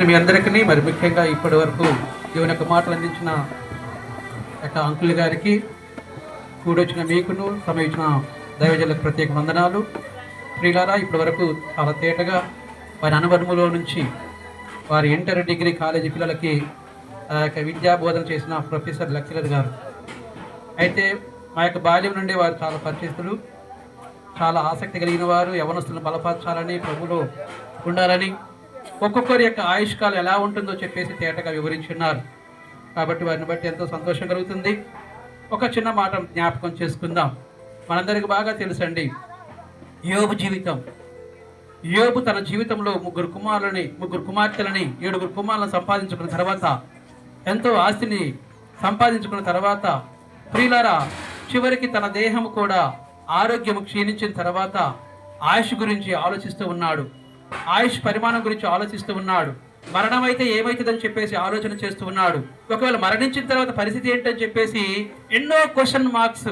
మీ అందరికీ మరి ముఖ్యంగా ఇప్పటి వరకు దేవుని యొక్క మాటలు అందించిన యొక్క అంకుల్ గారికి కూడొచ్చిన మీకును సమయించిన దైవజలకు ప్రత్యేక వందనాలు. ప్రియులారా ఇప్పటి వరకు చాలా తేటగా వారి అనుభవములో నుంచి వారి ఇంటర్ డిగ్రీ కాలేజీ పిల్లలకి ఆ యొక్క విద్యా బోధన చేసిన ప్రొఫెసర్ లెక్చరర్ గారు. అయితే మా యొక్క బాల్యం నుండి వారు చాలా పరిచయస్తులు. చాలా ఆసక్తి కలిగిన వారు యవనస్తులను బలపరచాలని ప్రభులో ఉండాలని ఒక్కొక్కరి యొక్క ఆయుష్కాలం ఎలా ఉంటుందో చెప్పేసి తేటగా వివరించున్నారు. కాబట్టి వారిని బట్టి ఎంతో సంతోషం కలుగుతుంది. ఒక చిన్న మాట జ్ఞాపకం చేసుకుందాం. మనందరికి బాగా తెలుసండి. యోబు జీవితం. యోబు తన జీవితంలో ముగ్గురు కుమారులని ముగ్గురు కుమార్తెలని ఏడుగురు కుమారులను సంపాదించుకున్న తర్వాత ఎంతో ఆస్తిని సంపాదించుకున్న తర్వాత ప్రియులారా చివరికి తన దేహం కూడా ఆరోగ్యం క్షీణించిన తర్వాత ఆయుష్ గురించి ఆలోచిస్తూ ఉన్నాడు. ఆయుష్ పరిమాణం గురించి ఆలోచిస్తూ ఉన్నాడు. మరణం అయితే ఏమైతుందని చెప్పేసి ఆలోచన చేస్తూ ఉన్నాడు. ఒకవేళ మరణించిన తర్వాత పరిస్థితి ఏంటని చెప్పేసి ఎన్నో క్వశ్చన్ మార్క్స్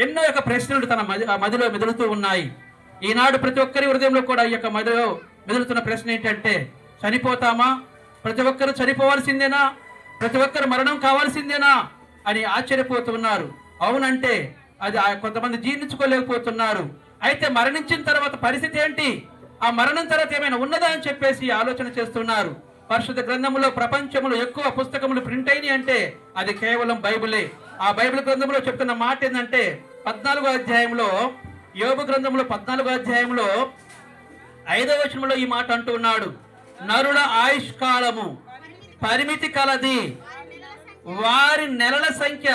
ఎన్నో యొక్క ప్రశ్నలు తన మది మదిలో మెదులుతూ ఉన్నాయి. ఈనాడు ప్రతి ఒక్కరి హృదయంలో కూడా ఈ యొక్క మదిలో మెదులుతున్న ప్రశ్న ఏంటంటే చనిపోతామా? ప్రతి ఒక్కరు చనిపోవాల్సిందేనా? ప్రతి ఒక్కరు మరణం కావాల్సిందేనా? అని ఆశ్చర్యపోతున్నారు అవునంటే అది ఆ కొంతమంది జీర్ణించుకోలేకపోతున్నారు. అయితే మరణించిన తర్వాత పరిస్థితి ఏంటి? ఆ మరణం తర్వాత ఏమైనా ఉన్నదా అని చెప్పేసి ఆలోచన చేస్తున్నారు. పరిశుద్ధ గ్రంథములో ప్రపంచంలో ఎక్కువ పుస్తకములు ప్రింట్ అయినాయి అంటే అది కేవలం బైబిలే. ఆ బైబిల్ గ్రంథంలో చెప్తున్న మాట ఏంటంటే పద్నాలుగో అధ్యాయంలో యోగు గ్రంథంలో పద్నాలుగో అధ్యాయంలో ఐదవ వచనంలో ఈ మాట అంటూ ఉన్నాడు. నరుల ఆయుష్కాలము పరిమితి కలది. వారి నెలల సంఖ్య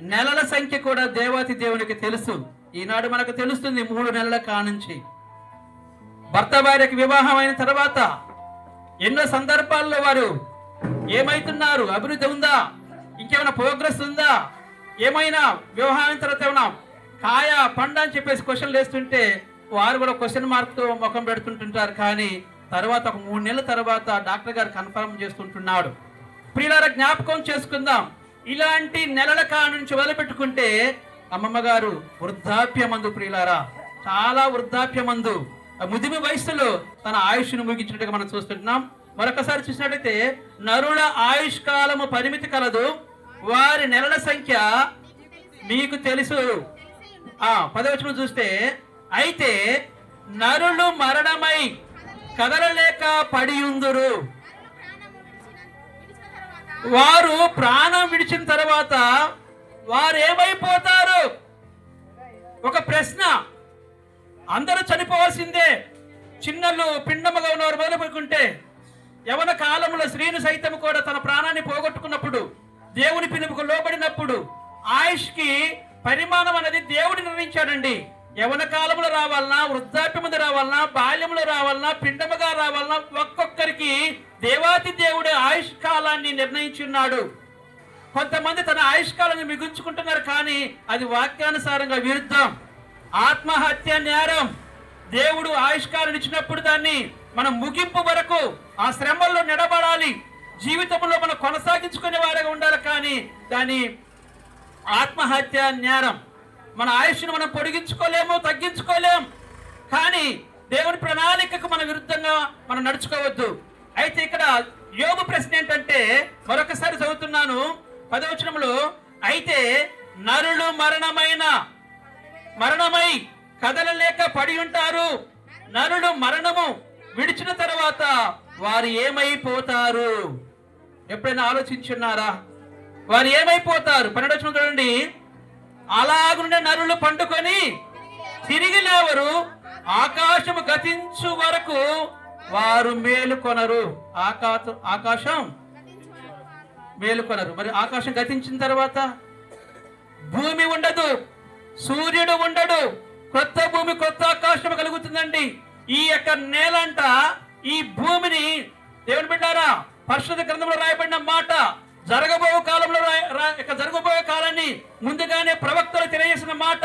నెలల సంఖ్య కూడా దేవాతి దేవునికి తెలుసు. ఈనాడు మనకు తెలుస్తుంది మూడు నెలల కానుంచి. భర్త భార్యకి వివాహం అయిన తర్వాత ఎన్నో సందర్భాల్లో వారు ఏమైతున్నారు? అభివృద్ధి ఉందా? ఇంకేమైనా ప్రోగ్రెస్ ఉందా? ఏమైనా వివాహం తర్వాత ఏమైనా కాయ పండ అని చెప్పేసి క్వశ్చన్లు వేస్తుంటే వారు కూడా క్వశ్చన్ మార్క్తో ముఖం పెడుతుంటుంటారు. కానీ తర్వాత ఒక మూడు నెలల తర్వాత డాక్టర్ గారు కన్ఫర్మ్ చేస్తుంటున్నాడు. ప్రియులార జ్ఞాపకం చేసుకుందాం. ఇలాంటి నెలల కా నుంచి మొదలుపెట్టుకుంటే అమ్మమ్మ గారు వృద్ధాప్యమందు ప్రియులారా. చాలా వృద్ధాప్యమందు. ముదిమి వయసులో తన ఆయుష్ను ముగించినట్టుగా మనం చూస్తుంటున్నాం. మరొకసారి చూసినట్టయితే నరుల ఆయుష్ కాలము పరిమితి కలదు. వారి నెలల సంఖ్య మీకు తెలుసు. ఆ పదవచనం చూస్తే అయితే నరులు మరణమై కదలలేక పడియుందురు. వారు ప్రాణం విడిచిన తర్వాత వారు ఏమైపోతారు ఒక ప్రశ్న. అందరూ చనిపోవాల్సిందే. చిన్నలు పిండముగా ఉన్నవారు మొదలుపెట్టుకుంటే యవన కాలంలో స్త్రీని సైతం కూడా తన ప్రాణాన్ని పోగొట్టుకున్నప్పుడు దేవుని పిలుపుకు లోబడినప్పుడు ఆయుష్కి పరిమాణం అనేది దేవుడు నిర్ణయించాడండి. యవన కాలంలో రావాలన్నా వృద్ధాప్యముందు రావాలన్నా బాల్యంలో రావాలన్నా పిండముగా రావాలన్నా ఒక్కొక్కరికి దేవాతి దేవుడు ఆయుష్ కాలాన్ని నిర్ణయించున్నాడు. కొంతమంది తన ఆయుష్కాలాన్ని మిగుల్చుకుంటున్నారు కానీ అది వాక్యానుసారంగా విరుద్ధం. ఆత్మహత్య నేరం. దేవుడు ఆయుష్కాలం ఇచ్చినప్పుడు దాన్ని మనం ముగింపు వరకు ఆ శ్రమల్లో నిలబడాలి. జీవితంలో మనం కొనసాగించుకునే వారిగా ఉండాలి కానీ దాని ఆత్మహత్య నేరం. మన ఆయుష్ను మనం పొడిగించుకోలేము తగ్గించుకోలేం. కానీ దేవుని ప్రణాళికకు మన విరుద్ధంగా మనం నడుచుకోవద్దు. అయితే ఇక్కడ యోగ ప్రశ్న ఏంటంటే మరొకసారి చదువుతున్నాను. పదవచనంలో అయితే నరులు మరణమైన మరణమై కదలలేక పడి ఉంటారు. నరులు మరణము విడిచిన తర్వాత వారు ఏమైపోతారు? ఎప్పుడైనా ఆలోచించున్నారా? వారు ఏమైపోతారు? పన్నెండు చూడండి. అలాగుండే నరులు పండుకొని తిరిగి లేవరు. ఆకాశము గతించు వరకు వారు మేలుకొనరు ఆకాశ ఆకాశం మేలుకొనరు మరి ఆకాశం గతించిన తర్వాత భూమి ఉండదు. సూర్యుడు ఉండడు. కొత్త భూమి కొత్త ఆకాశం కలుగుతుందండి. ఈ యొక్క నేల అంట ఈ భూమిని దేవుని బిడ్డారా పరిశుద్ధ గ్రంథంలో రాయబడిన మాట జరగబోయే కాలంలో ఇక జరగబోయే కాలాన్ని ముందుగానే ప్రవక్తలు తెలియజేసిన మాట.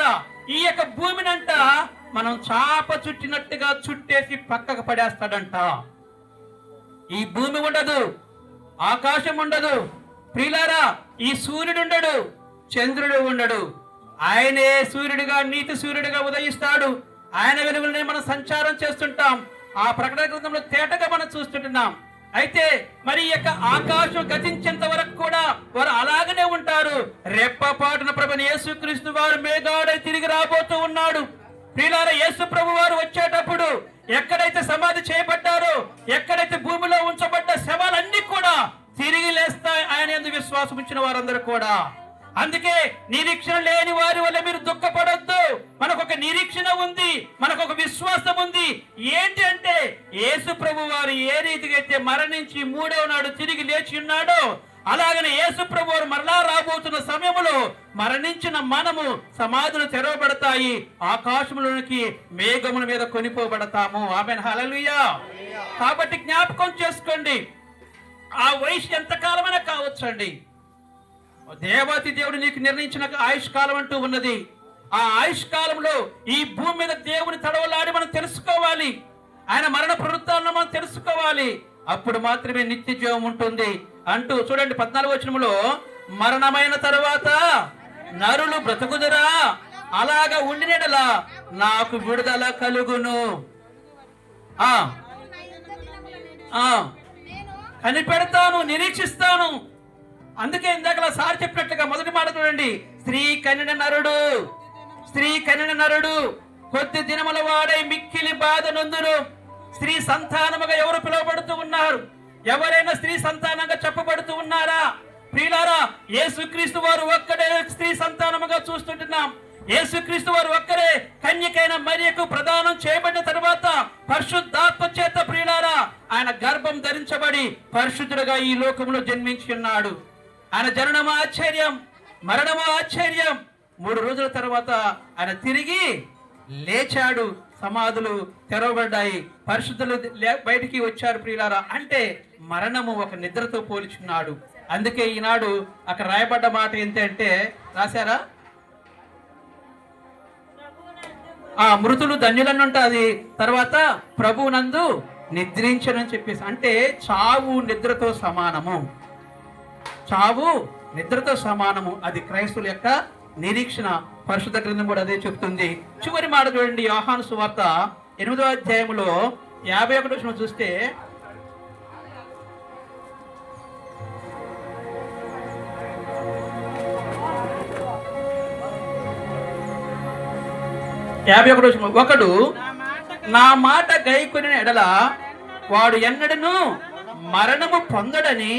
ఈ యొక్క భూమిని అంట మనం చాప చుట్టినట్టుగా చుట్టేసి పక్కకు పడేస్తాడంట. ఈ భూమి ఉండదు ఆకాశం ఉండదు. ప్రిలారా ఈ సూర్యుడు ఉండడు చంద్రుడు ఉండడు. ఆయనే సూర్యుడిగా నీతి సూర్యుడిగా ఉదయిస్తాడు. ఆయన వెలుగులనే మనం సంచారం చేస్తుంటాం. ఆ ప్రకటన గ్రంథంలో తేటగా మనం చూస్తుంటున్నాం. అయితే మరి యొక్క ఆకాశం గతించేంత వరకు కూడా వారు అలాగనే ఉంటారు. రెప్పపాటున ప్రభుని యేసుక్రీస్తు వారు మేఘాడై తిరిగి రాబోతూ ఉన్నాడు. ప్రియులార యేసు ప్రభు వారు వచ్చేటప్పుడు ఎక్కడైతే సమాధి చేయబడ్డారో ఎక్కడైతే భూమిలో ఉంచబడ్డ శవాలన్నీ కూడా తిరిగి లేస్తాయి ఆయన ఎందుకు విశ్వాసం ఇచ్చిన వారందరూ కూడా. అందుకే నిరీక్షణ లేని వారి వల్ల మీరు దుఃఖపడొద్దు. మనకు ఒక నిరీక్షణ ఉంది మనకు ఒక విశ్వాసం ఉంది. ఏంటి అంటే యేసు ప్రభు వారు ఏ రీతిగా అయితే మరణించి మూడవ నాడు తిరిగి లేచి ఉన్నాడో అలాగనే యేసు ప్రభు వారు మరలా రాబోతున్న సమయంలో మరణించిన మనము సమాధులు తెరవబడతాయి ఆకాశంలోనికి మేఘముల మీద కొనిపోబడతాము. ఆమె హలలుయా కాబట్టి జ్ఞాపకం చేసుకోండి. ఆ వయసు ఎంతకాలమైనా కావచ్చండి. దేవాతి దేవుడు నీకు నిర్ణయించిన ఆయుష్ కాలం అంటూ ఉన్నది. ఆ ఆయుష్ కాలంలో ఈ భూమి మీద దేవుని తడవలాడి మనం తెలుసుకోవాలి. ఆయన మరణ పునరుత్థానం మనం తెలుసుకోవాలి. అప్పుడు మాత్రమే నిత్య జీవం ఉంటుంది. అంటూ చూడండి పద్నాలుగు వచనములో మరణమైన తరువాత నరులు బ్రతుకుదురా? అలాగా ఉండినడలా నాకు విడుదల కలుగును. కనిపెడతాను నిరీక్షిస్తాను అందుకే ఇందాక సార్ చెప్పినట్లుగా మొదటి మాట చూడండి. స్త్రీ కనిన నరుడు స్త్రీ కనిన నరుడు కొద్ది దినముల వాడై మిక్కిలి బాధ నొందును. స్త్రీ సంతానముగా ఎవరు పిలువబడుతూ ఉన్నారు? ఎవరైనా స్త్రీ సంతానంగా చెప్పబడుతూ ఉన్నారా? ప్రియులారా యేసుక్రీస్తు వారు ఒక్కడే స్త్రీ సంతానముగా చూస్తుంటున్నాం. యేసుక్రీస్తు వారు ఒక్కరే కన్యకైన మరియకు ప్రదానం చేయబడిన తర్వాత పరిశుద్ధాత్మ చేత ప్రియులారా ఆయన గర్భం ధరించబడి పరిశుద్ధుడుగా ఈ లోకంలో జన్మించి ఉన్నాడు. ఆయన జననము ఆశ్చర్యం మరణము ఆశ్చర్యం. మూడు రోజుల తర్వాత ఆయన తిరిగి లేచాడు. సమాధులు తెరవబడ్డాయి. పరిశుద్ధులు బయటికి వచ్చారు ప్రియులారా. అంటే మరణము ఒక నిద్రతో పోల్చున్నాడు. అందుకే ఈనాడు అక్కడ రాయబడ్డ మాట ఏంటంటే రాశారా? ఆ మృతులు ధన్యులన్నంట అది. తర్వాత ప్రభువునందు నిద్రించనని చెప్పేసి. అంటే చావు నిద్రతో సమానము. చావు నిద్రతో సమానము. అది క్రైస్తుల యొక్క నిరీక్షణ. పరిశుద్ధ గ్రంథం కూడా అదే చెప్తుంది. చివరి మాట చూడండి యోహాను సువార్త ఎనిమిదో అధ్యాయంలో యాభై ఒకటి వచ్చిన చూస్తే యాభై ఒకటి వచ్చిన ఒకడు నా మాట గైకొని ఎడల వాడు ఎన్నడను మరణము పొందడని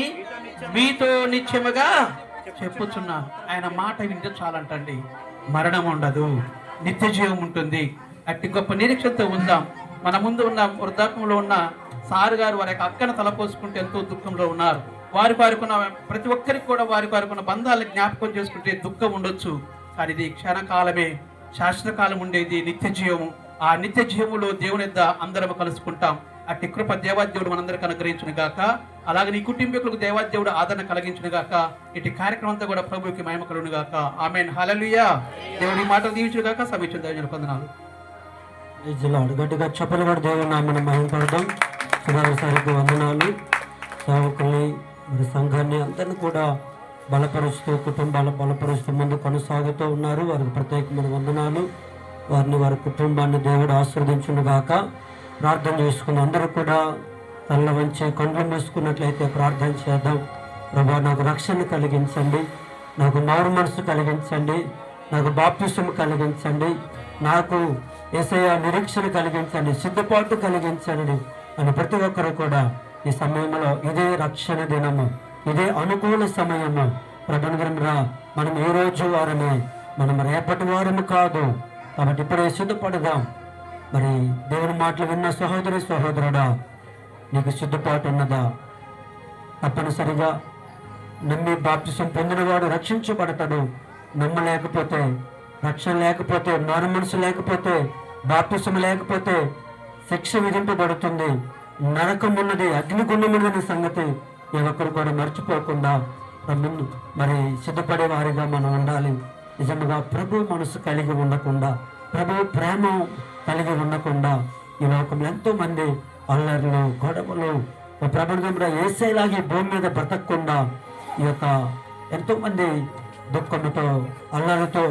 మీతో నిత్యముగా చెప్పుచున్నా. ఆయన మాట వింటే చాలంటండి. మరణం ఉండదు నిత్య జీవం ఉంటుంది. అట్టి గొప్ప నిరీక్షణతో ఉందాం. మన ముందు ఉన్న వృద్ధాప్యంలో ఉన్న సారు గారు వారి యొక్క అక్కను తలపోసుకుంటే ఎంతో దుఃఖంలో ఉన్నారు. వారి వారికున్న ప్రతి ఒక్కరికి కూడా వారి వారికున్న బంధాలను జ్ఞాపకం చేసుకుంటే దుఃఖం ఉండొచ్చు. కానీ ఇది క్షణకాలమే శాశ్వతకాలం ఉండేది నిత్య జీవము. ఆ నిత్య జీవములో దేవుని యొద్ద అందరం కలుసుకుంటాం. అట్టి కృప దేవాదేవుడు మనందరికి అనుగ్రహించును గాక అలాగే నీ కుటుంబీకులకు దేవాదేవుడు ఆదరణ కలిగించును గాక ఇటు కార్యక్రమం అంతా కూడా ప్రభుకి మహిమ కలుగును గాక ఆమె హలలుయా దేవుడి మాటలు దీవించును గాక సమీక్ష దేవుని పొందనాలు జిల్లా గట్టిగా చెప్పలు కూడా దేవుడు నామని మహింపడదాం. శుభావసరికి వందనాలు. సేవకుని మరి సంఘాన్ని అందరిని కూడా బలపరుస్తూ కుటుంబాలు బలపరుస్తూ ముందు కొనసాగుతూ ఉన్నారు. వారికి ప్రత్యేకమైన వందనాలు. వారిని వారి కుటుంబాన్ని దేవుడు ఆశీర్వదించును గాక ప్రార్థన చేసుకుని అందరూ కూడా తల్ల వంచి కండ్లు మూసుకున్నట్లయితే ప్రార్థన చేద్దాం. ప్రభా నాకు రక్షణ కలిగించండి. నాకు మారు మనసు కలిగించండి. నాకు బాప్తిసం కలిగించండి. నాకు ఏసయ నిరీక్షణ కలిగించండి. సిద్ధపాటు కలిగించండి అని ప్రతి ఒక్కరు కూడా ఈ సమయంలో ఇదే రక్షణ దినము ఇదే అనుకూల సమయము. ప్రభుత్వ మనం ఏ రోజు వారమే మనం రేపటి వారము కాదు. కాబట్టి ఇప్పుడే సిద్ధపడదాం. మరి దేవుని మాటలు విన్న సహోదరి సహోదరుడా నీకు సిద్ధపాటు ఉన్నదా? తప్పనిసరిగా నమ్మి బాప్తిసం పొందినవాడు రక్షించబడతాడు. నమ్మలేకపోతే రక్షణ లేకపోతే మారు మనసు లేకపోతే బాప్తిసం లేకపోతే శిక్ష విధింపబడుతుంది. నరకం ఉన్నది అగ్నిగుండం ఉన్నది సంగతి ఏ ఒక్కరు కూడా మర్చిపోకుండా ముందు మరి సిద్ధపడే వారిగా మనం ఉండాలి. నిజంగా ప్రభు మనసు కలిగి ఉండకుండా ప్రభు ప్రేమ కలిగి ఉండకుండా ఈ లోకంలో ఎంతో మంది అల్లర్లు గొడవలు ప్రపంచంలో ఏసేలాగే భూమి మీద బ్రతకకుండా ఈ యొక్క ఎంతో మంది దుఃఖంతో అల్లరితో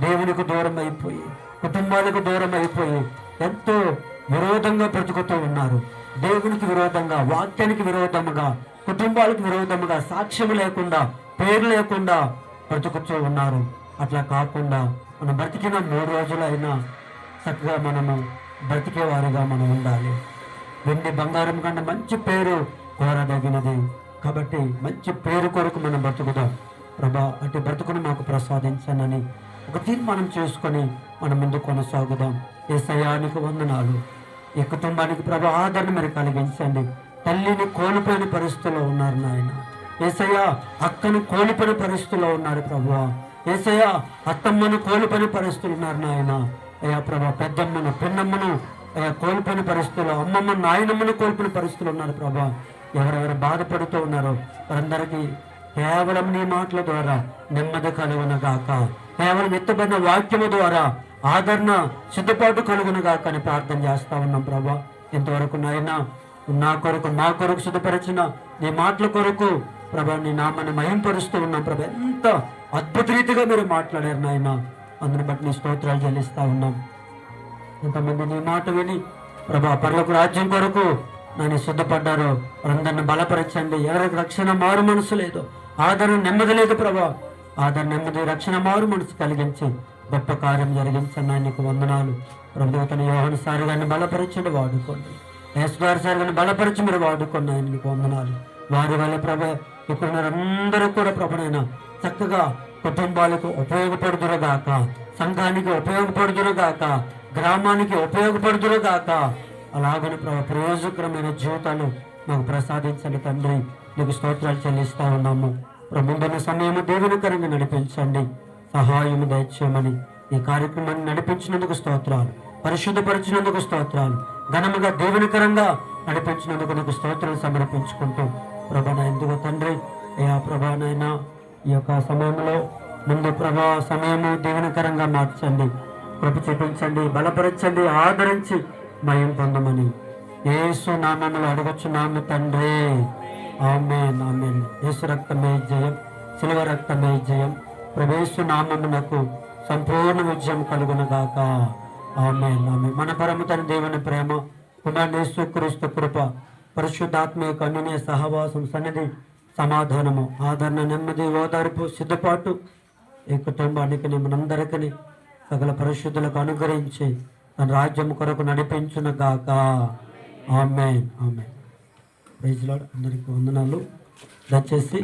దేవునికి దూరం అయిపోయి కుటుంబాలకు దూరం అయిపోయి ఎంతో విరోధంగా బ్రతుకుతూ ఉన్నారు. దేవునికి విరోధంగా వాక్యానికి విరోధముగా కుటుంబాలకు విరోధముగా సాక్ష్యం లేకుండా పేరు లేకుండా బ్రతుకుతూ ఉన్నారు. అట్లా కాకుండా మనం బ్రతికిన మూడు రోజులైనా చక్కగా మనము బ్రతికేవారుగా మనం ఉండాలి. వెండి బంగారం కన్నా మంచి పేరు కోరదగినది. కాబట్టి మంచి పేరు కొరకు మనం బ్రతుకుదాం ప్రభా అటు బ్రతుకును మాకు ప్రసాదించనని ఒక తీర్మానం చేసుకొని మనం ముందు కొనసాగుదాం. ఏ సయానికి వందనాలు. ఈ కుటుంబానికి ప్రభా ఆదరణ మరి కలిగించండి. తల్లిని కోల్పోయిన పరిస్థితుల్లో ఉన్నారు నాయన. ఏసయ్య అక్కను కోల్పోయిన పరిస్థితుల్లో ఉన్నారు ప్రభు. ఏసయ్య అత్తమ్మను కోల్పోయిన పరిస్థితులు ఉన్నారు నాయన. అయ్యా ప్రభా పెద్దమ్మను పిన్నమ్మను అయ్యా కోల్పోయిన పరిస్థితుల్లో అమ్మమ్మను నాయనమ్మను కోల్పోయిన పరిస్థితులు ఉన్నారు ప్రభా. ఎవరెవరు బాధపడుతూ ఉన్నారో వారందరికీ కేవలం నీ మాటల ద్వారా నెమ్మది కలుగును గాక. కేవలం ఎత్తబడిన వాక్యము ద్వారా ఆదరణ సిద్ధపాటు కలుగును గాక అని ప్రార్థన చేస్తా ఉన్నాం ప్రభా. ఇంతవరకు నాయన నా కొరకు మా కొరకు సిద్ధపరిచిన నీ మాటల కొరకు ప్రభా నీ నామాన్ని మహింపరుస్తూ ఉన్నాం ప్రభా. ఎంత అద్భుత రీతిగా మీరు మాట్లాడారు నాయన. అందుని బట్టి స్తోత్రాలు చెల్లిస్తా ఉన్నాం. ఇంతమంది నీ మాట విని ప్రభా పర్లకు రాజ్యం కొరకు నన్ను సిద్ధపడ్డారు. వారందరిని బలపరచండి. ఎవరికి రక్షణ మారు మనసు లేదు. ఆదరణ నెమ్మది లేదు ప్రభా. ఆదరణ నెమ్మది రక్షణ మారు మనసు కలిగించి గొప్ప కార్యం జరిగించండి నీకు వందనాలు. ప్రభుత్వ యోహన సారి గారిని బలపరచండి వాడుకోండి. యేసుగారి సారి గారిని బలపరిచి మీరు వాడుకోండి ఆయన నీకు వందనాలు. వారి వల్ల ప్రభ ఇక్కడ అందరూ కూడా ప్రభునైనా చక్కగా కుటుంబాలకు ఉపయోగపడుదురుగాక సంఘానికి ఉపయోగపడుదురుగాక గ్రామానికి ఉపయోగపడుదురుగాక. అలాగని ప్రయోజకరమైన జీవితాలు మాకు ప్రసాదించండి తండ్రి. నీకు స్తోత్రాలు చెల్లిస్తా ఉన్నాము. ప్రభుత్వ సమయము దేవునికరంగా నడిపించండి. సహాయము దయచేయమని ఈ కార్యక్రమాన్ని నడిపించినందుకు స్తోత్రాలు. పరిశుద్ధపరిచినందుకు స్తోత్రాలు. ఘనముగా దేవునికరంగా నడిపించినందుకు నీకు స్తోత్రాలు సమర్పించుకుంటూ ప్రభా ఎందుకు తండ్రి అయ్యా ప్రభానైనా ఈ యొక్క సమయంలో ముందు ప్రభా సమయము దేవునికరంగా మార్చండి. కృప చూపించండి బలపరచండి ఆదరించి మయం పొందమని. ఏసు నామములు అడగచ్చున్నాము తండ్రి. Amen amen. యేసు రక్తమే జయం శిలువ రక్తమే జయం. ప్రవేశు నామమునకు సంపూర్ణ విజయం కలుగునగాక. ఆమె ఆమెన్. మన పరమ తన దేవుని ప్రేమ కుమారేశ్వ క్రీస్తు కృప పరిశుద్ధాత్మ యొక్క అన్యోన్య సహవాసం సన్నిధి సమాధానము ఆదరణ నెమ్మది ఓదార్పు సిద్ధపాటు ఈ కుటుంబానికి మనందరికీ సకల పరిశుద్ధులకు అనుగ్రహించి తన రాజ్యం కొరకు నడిపించున గాక ఆమె ఆమె ప్రైజ్లాడ్ అందరికీ వందనాలు. దయచేసి